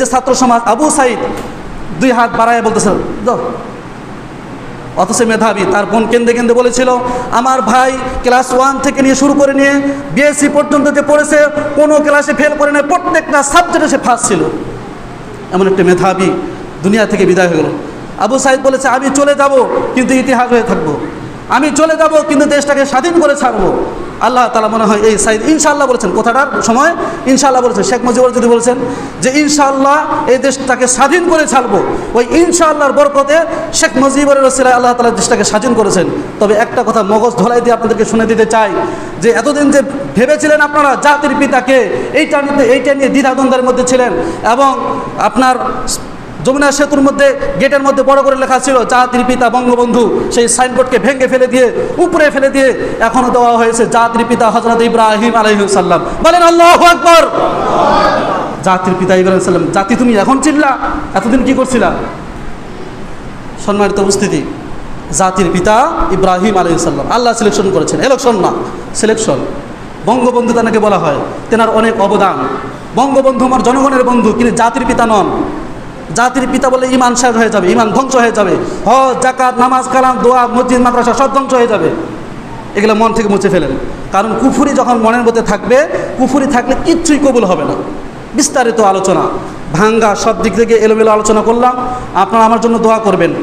যে ছাত্র সমাজ, আবু সাইদ দুই হাত বাড়ায় বলতেছে অথচ মেধাবী, তার বোন কেন্দ্রে কেন্দ্রে বলেছিল, আমার ভাই ক্লাস ওয়ান থেকে নিয়ে শুরু করে নিয়ে বিএসসি পর্যন্ত যে পড়েছে, কোনো ক্লাসে ফেল করে নেয় প্রত্যেকটা সাবজেক্টে সে ফার্স্ট ছিল। এমন একটা মেধাবী দুনিয়া থেকে বিদায় হয়ে গেল। আবু সাইদ বলেছে, আমি চলে যাব, কিন্তু ইতিহাস হয়ে থাকব। আমি চলে যাব, কিন্তু দেশটাকে স্বাধীন করে ছাড়বো। আল্লাহ তালা মনে হয় এই সাইদ ইনশাল্লাহ বলেছেন, কথাটার সময় ইনশাল্লাহ বলেছেন। শেখ মুজিবুর যদি বলেছেন যে ইনশাল্লাহ এই দেশটাকে স্বাধীন করে ছাড়বো, ওই ইনশাআল্লাহর বরকতে শেখ মুজিবুরের রসিলায় আল্লাহ তালা দেশটাকে স্বাধীন করেছেন। তবে একটা কথা মগজ ধলাই দিয়ে আপনাদেরকে শুনে দিতে চাই, যে এতদিন যে ভেবেছিলেন আপনারা জাতির পিতাকে, এইটা নিয়ে এইটা নিয়ে দ্বিধাদ্বন্দ্বের মধ্যে ছিলেন এবং আপনার যমুনা সেতুর মধ্যে গেটের মধ্যে বড় করে লেখা ছিল, জাতির পিতা বঙ্গবন্ধু। সেই সাইনবোর্ডকে ভেঙে ফেলে দিয়ে, উপরে ফেলে দিয়ে এখনও দেওয়া হয়েছে, জাতির পিতা হজরত ইব্রাহিম আলহিসাল্লাম বলেন আল্লাহ আকবর। জাতির পিতা ইব্রাহিম সাল্লাম জাতি তুমি এখন চিনলা এতদিন কি করছিলা? সম্মানিত উপস্থিতি, জাতির পিতা ইব্রাহিম আলহিসাল্লাম আল্লাহ সিলেকশন করেছেন। ইলেকশন না সিলেকশন বঙ্গবন্ধু তাকে বলা হয়, তেনার অনেক অবদান। বঙ্গবন্ধু আমার জনগণের বন্ধু কিন্তু জাতির পিতা নন। জাতির পিতা বলে ইমান শেষ হয়ে যাবে ইমান ধ্বংস হয়ে যাবে। হজ জাকাত নামাজ, কালাম, দোয়া, মসজিদ, মাদ্রাসা সব ধ্বংস হয়ে যাবে। এগুলো মন থেকে মুছে ফেলেন। কারণ কুফুরি যখন মনের মধ্যে থাকবে, কুফুরি থাকলে কিচ্ছুই কবুল হবে না। বিস্তারিত আলোচনা। ভাঙ্গা সব দিক থেকে এলোমেলো আলোচনা করলাম। আপনারা আমার জন্য দোয়া করবেন।